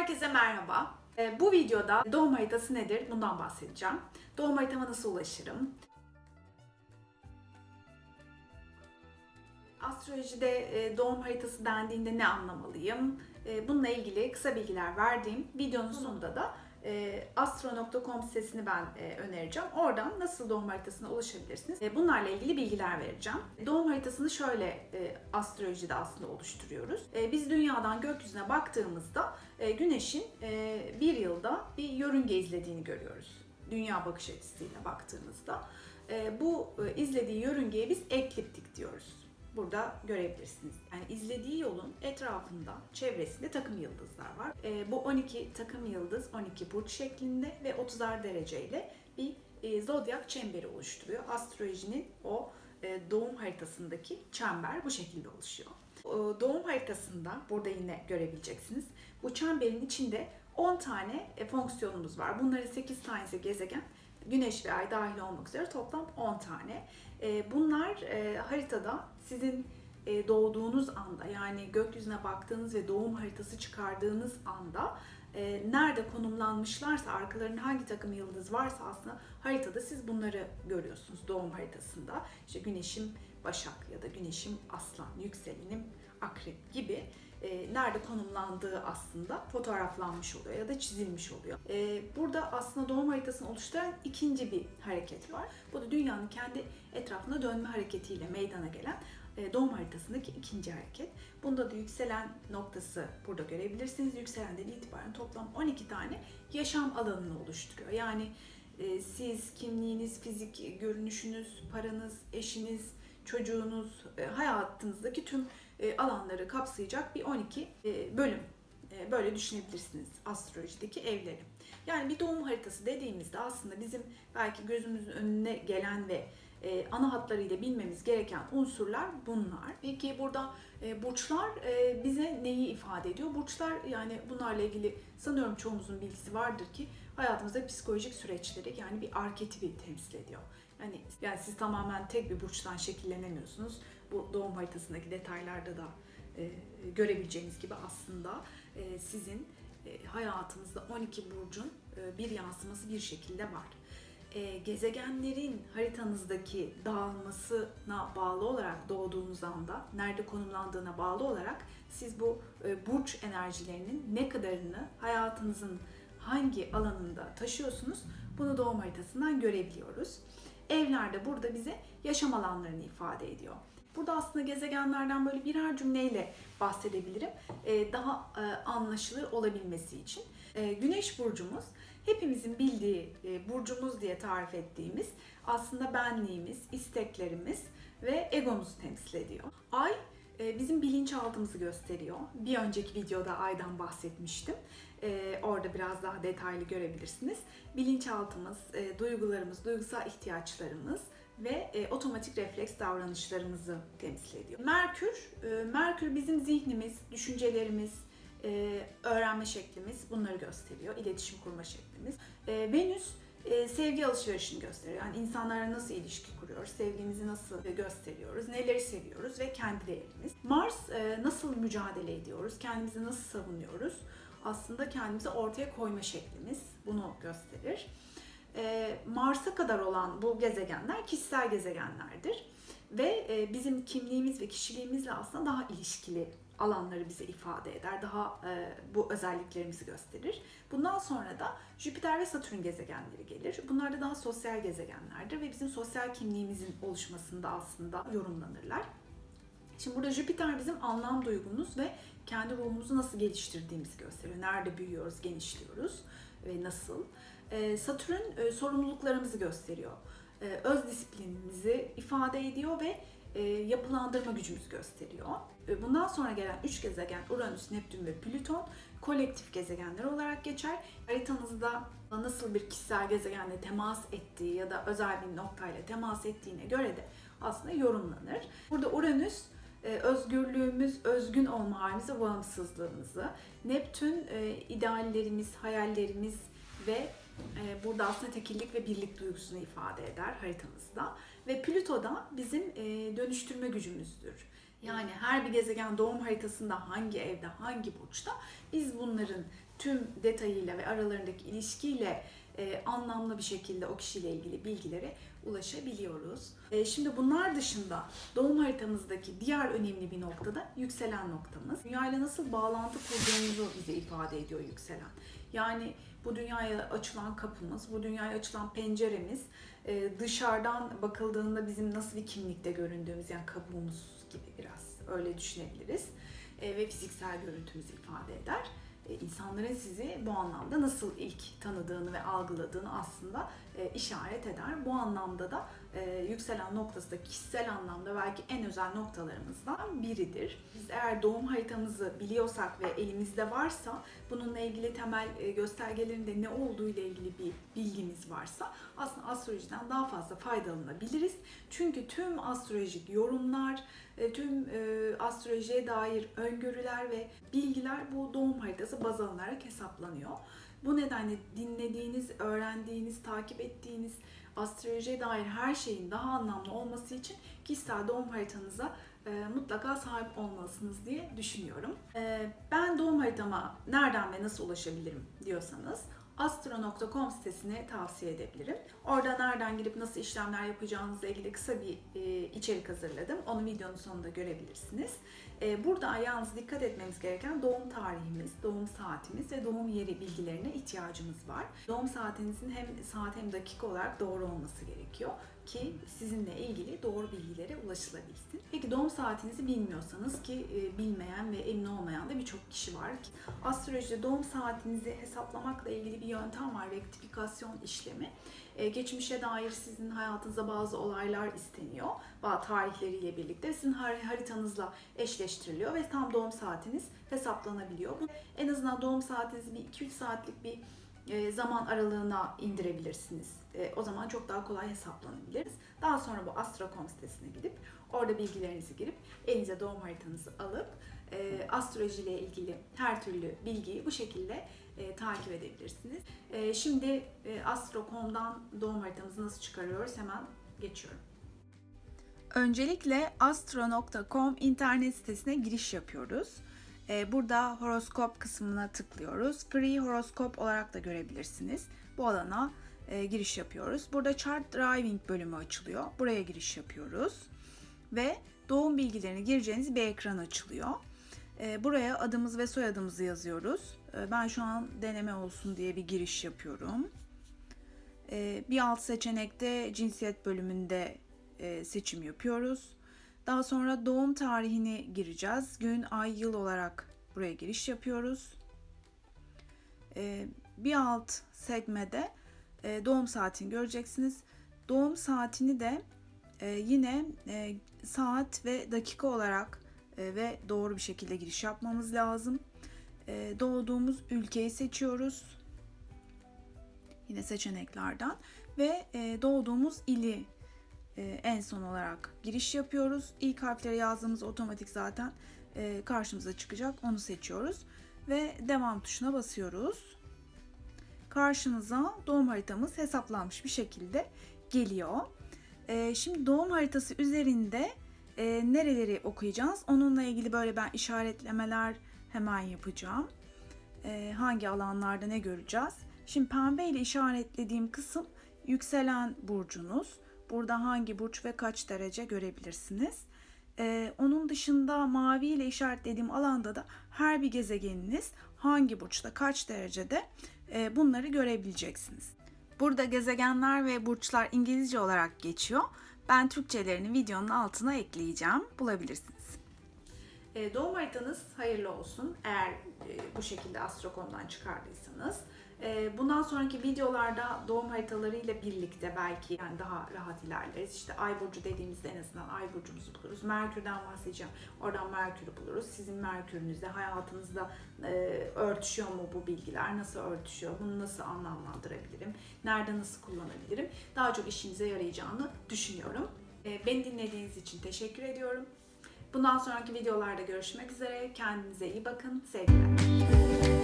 Herkese merhaba. Ee, Bu videoda doğum haritası nedir bundan bahsedeceğim. Doğum haritama nasıl ulaşırım? Astrolojide e, doğum haritası dendiğinde ne anlamalıyım? E, Bununla ilgili kısa bilgiler verdiğim videonun sonunda da e, astro.com sitesini ben e, önereceğim. Oradan nasıl doğum haritasına ulaşabilirsiniz? E, Bunlarla ilgili bilgiler vereceğim. Doğum haritasını şöyle e, astrolojide aslında oluşturuyoruz. E, Biz dünyadan gökyüzüne baktığımızda e, Güneş'in e, bir yılda bir yörünge izlediğini görüyoruz. Dünya bakış açısıyla baktığımızda. E, Bu e, izlediği yörüngeye biz ekliptik diyoruz burada görebilirsiniz. Yani izlediği yolun etrafında, çevresinde takım yıldızlar var. E, bu 12 takım yıldız 12 burç şeklinde ve 30'ar dereceyle bir e, zodyak çemberi oluşturuyor. Astrolojinin o e, doğum haritasındaki çember bu şekilde oluşuyor. O doğum haritasında burada yine görebileceksiniz. Bu çemberin içinde 10 tane e, fonksiyonumuz var. Bunların 8 tanesi gezegen, Güneş ve Ay dahil olmak üzere toplam 10 tane. E, Bunlar e, haritada sizin e, doğduğunuz anda yani gökyüzüne baktığınız ve doğum haritası çıkardığınız anda nerede konumlanmışlarsa arkalarında hangi takım yıldız varsa aslında haritada siz bunları görüyorsunuz doğum haritasında. İşte güneşim Başak ya da güneşim Aslan, yükselenim Akrep gibi e, nerede konumlandığı aslında fotoğraflanmış oluyor ya da çizilmiş oluyor. E, burada aslında doğum haritasını oluşturan ikinci bir hareket var. Bu da dünyanın kendi etrafında dönme hareketiyle meydana gelen e, doğum haritasındaki ikinci hareket. Bunda da yükselen noktası burada görebilirsiniz. Yükselenden itibaren toplam 12 tane yaşam alanını oluşturuyor. Yani e, siz, kimliğiniz, fizik görünüşünüz, paranız, eşiniz, çocuğunuz, e, hayatınızdaki tüm alanları kapsayacak bir 12 e, bölüm. E, Böyle düşünebilirsiniz astrolojideki evleri. Yani bir doğum haritası dediğimizde aslında bizim belki gözümüzün önüne gelen ve e, ana hatlarıyla bilmemiz gereken unsurlar bunlar. Peki burada e, burçlar e, bize neyi ifade ediyor? Burçlar yani bunlarla ilgili sanıyorum çoğumuzun bilgisi vardır ki hayatımızda psikolojik süreçleri yani bir arketipi temsil ediyor. Yani, yani siz tamamen tek bir burçtan şekillenemiyorsunuz. Bu doğum haritasındaki detaylarda da e, görebileceğiniz gibi aslında e, sizin e, hayatınızda 12 burcun e, bir yansıması bir şekilde var. E, gezegenlerin haritanızdaki dağılmasına bağlı olarak doğduğunuz anda, nerede konumlandığına bağlı olarak siz bu e, burç enerjilerinin ne kadarını hayatınızın hangi alanında taşıyorsunuz bunu doğum haritasından görebiliyoruz. Evlerde burada bize yaşam alanlarını ifade ediyor. Burada aslında gezegenlerden böyle birer cümleyle bahsedebilirim. Ee, daha e, anlaşılır olabilmesi için. Ee, Güneş burcumuz hepimizin bildiği e, burcumuz diye tarif ettiğimiz aslında benliğimiz, isteklerimiz ve egomuzu temsil ediyor. Ay e, bizim bilinçaltımızı gösteriyor. Bir önceki videoda aydan bahsetmiştim. E, orada biraz daha detaylı görebilirsiniz. Bilinçaltımız, duygularımız, duygusal ihtiyaçlarımız ve e, otomatik refleks davranışlarımızı temsil ediyor. Merkür, e, Merkür bizim zihnimiz, düşüncelerimiz, e, öğrenme şeklimiz bunları gösteriyor. İletişim kurma şeklimiz. E, Venüs e, sevgi alışverişini gösteriyor. Yani insanlarla nasıl ilişki kuruyoruz, sevgimizi nasıl gösteriyoruz, neleri seviyoruz ve kendi değerimiz. Mars e, nasıl mücadele ediyoruz, kendimizi nasıl savunuyoruz. Aslında kendimizi ortaya koyma şeklimiz bunu gösterir. E, Mars'a kadar olan bu gezegenler kişisel gezegenlerdir. Ve e, bizim kimliğimiz ve kişiliğimizle aslında daha ilişkili alanları bize ifade eder. Daha e, bu özelliklerimizi gösterir. Bundan sonra da Jüpiter ve Satürn gezegenleri gelir. Bunlar da daha sosyal gezegenlerdir ve bizim sosyal kimliğimizin oluşmasında aslında yorumlanırlar. Şimdi burada Jüpiter bizim anlam duygumuz ve kendi ruhumuzu nasıl geliştirdiğimizi gösteriyor. Nerede büyüyoruz, genişliyoruz ve nasıl. Ee, Satürn e, sorumluluklarımızı gösteriyor. Ee, öz disiplinimizi ifade ediyor ve e, yapılandırma gücümüzü gösteriyor. Bundan sonra gelen üç gezegen Uranüs, Neptün ve Plüton kolektif gezegenler olarak geçer. Haritanızda nasıl bir kişisel gezegenle temas ettiği ya da özel bir noktayla temas ettiğine göre de aslında yorumlanır. Burada Uranüs özgürlüğümüz, özgün olma halimizi, bağımsızlığımızı, Neptün e, ideallerimiz, hayallerimiz ve e, burada aslında tekillik ve birlik duygusunu ifade eder haritamızda. Ve Plüto da bizim e, dönüştürme gücümüzdür. Yani her bir gezegen doğum haritasında hangi evde, hangi burçta biz bunların tüm detayıyla ve aralarındaki ilişkiyle e, anlamlı bir şekilde o kişiyle ilgili bilgilere ulaşabiliyoruz. E, şimdi bunlar dışında doğum haritamızdaki diğer önemli bir noktada yükselen noktamız. Dünyayla nasıl bağlantı kurduğumuzu bize ifade ediyor yükselen. Yani bu dünyaya açılan kapımız, bu dünyaya açılan penceremiz e, dışarıdan bakıldığında bizim nasıl bir kimlikte göründüğümüz yani kabuğumuz gibi biraz öyle düşünebiliriz. E, ve fiziksel görüntümüzü ifade eder. E, insanların sizi bu anlamda nasıl ilk tanıdığını ve algıladığını aslında e, işaret eder. Bu anlamda da e, yükselen noktası da kişisel anlamda belki en özel noktalarımızdan biridir. Biz eğer doğum haritamızı biliyorsak ve elimizde varsa bununla ilgili temel e, göstergelerinde ne olduğu ile ilgili bir bilgimiz varsa aslında astrolojiden daha fazla faydalanabiliriz. Çünkü tüm astrolojik yorumlar, e, tüm e, astrolojiye dair öngörüler ve bilgiler bu doğum haritası baz alınarak hesaplanıyor. Bu nedenle dinlediğiniz, öğrendiğiniz, takip ettiğiniz astrolojiye dair her şeyin daha anlamlı olması için kişisel doğum haritanıza e, mutlaka sahip olmalısınız diye düşünüyorum. E, ben doğum haritama nereden ve nasıl ulaşabilirim diyorsanız astro.com sitesini tavsiye edebilirim. Orada nereden girip nasıl işlemler yapacağınızla ilgili kısa bir e, içerik hazırladım. Onu videonun sonunda görebilirsiniz. E, burada yalnız dikkat etmemiz gereken doğum tarihimiz, doğum saatimiz ve doğum yeri bilgilerine ihtiyacımız var. Doğum saatinizin hem saat hem dakika olarak doğru olması gerekiyor ki sizinle ilgili doğru bilgilere ulaşılabilsin. Peki doğum saatinizi bilmiyorsanız ki e, bilmeyen ve emin olmayan da birçok kişi var. Astrolojide doğum saatinizi hesaplamakla ilgili bir yöntem var, rektifikasyon işlemi. E, geçmişe dair sizin hayatınıza bazı olaylar isteniyor. Bazı tarihleriyle birlikte sizin har- haritanızla eşleştiriliyor ve tam doğum saatiniz hesaplanabiliyor. En azından doğum saatinizi bir 2-3 saatlik bir e, zaman aralığına indirebilirsiniz. E, o zaman çok daha kolay hesaplanabiliriz. Daha sonra bu Astro.com sitesine gidip orada bilgilerinizi girip elinize doğum haritanızı alıp e, astroloji ile ilgili her türlü bilgiyi bu şekilde e, takip edebilirsiniz. E, şimdi e, Astro.com'dan doğum haritamızı nasıl çıkarıyoruz hemen geçiyorum. Öncelikle astro.com internet sitesine giriş yapıyoruz. Ee, Burada horoskop kısmına tıklıyoruz. Free horoskop olarak da görebilirsiniz. Bu alana e, giriş yapıyoruz. Burada chart driving bölümü açılıyor. Buraya giriş yapıyoruz. Ve doğum bilgilerini gireceğiniz bir ekran açılıyor. Ee, Buraya adımız ve soyadımızı yazıyoruz. Ee, Ben şu an deneme olsun diye bir giriş yapıyorum. Ee, Bir alt seçenekte cinsiyet bölümünde e, seçim yapıyoruz. Daha sonra doğum tarihini gireceğiz. Gün, ay, yıl olarak buraya giriş yapıyoruz. Bir alt sekmede e, doğum saatini göreceksiniz. Doğum saatini de e, yine saat ve dakika olarak ve doğru bir şekilde giriş yapmamız lazım. E, doğduğumuz ülkeyi seçiyoruz. Yine seçeneklerden ve e, doğduğumuz ili e, en son olarak giriş yapıyoruz. İlk harfleri yazdığımız otomatik zaten e, karşımıza çıkacak. Onu seçiyoruz ve devam tuşuna basıyoruz. Karşımıza doğum haritamız hesaplanmış bir şekilde geliyor. E, şimdi doğum haritası üzerinde e, nereleri okuyacağız? Onunla ilgili böyle ben işaretlemeler hemen yapacağım. E, hangi alanlarda ne göreceğiz? Şimdi pembe ile işaretlediğim kısım yükselen burcunuz. Burada hangi burç ve kaç derece görebilirsiniz. Ee, onun dışında mavi ile işaretlediğim alanda da her bir gezegeniniz hangi burçta kaç derecede e, bunları görebileceksiniz. Burada gezegenler ve burçlar İngilizce olarak geçiyor. Ben Türkçelerini videonun altına ekleyeceğim. Bulabilirsiniz. E, doğum haritanız hayırlı olsun. Eğer e, bu şekilde Astro.com'dan çıkardıysanız. E, bundan sonraki videolarda doğum haritalarıyla birlikte belki yani daha rahat ilerleriz. İşte ay burcu dediğimizde en azından ay burcumuzu buluruz. Merkür'den bahsedeceğim. Oradan Merkür'ü buluruz. Sizin Merkür'ünüzde, hayatınızda e, örtüşüyor mu bu bilgiler? Nasıl örtüşüyor? Bunu nasıl anlamlandırabilirim? Nerede nasıl kullanabilirim? Daha çok işinize yarayacağını düşünüyorum. E, beni dinlediğiniz için teşekkür ediyorum. Bundan sonraki videolarda görüşmek üzere. Kendinize iyi bakın. Sevgiler.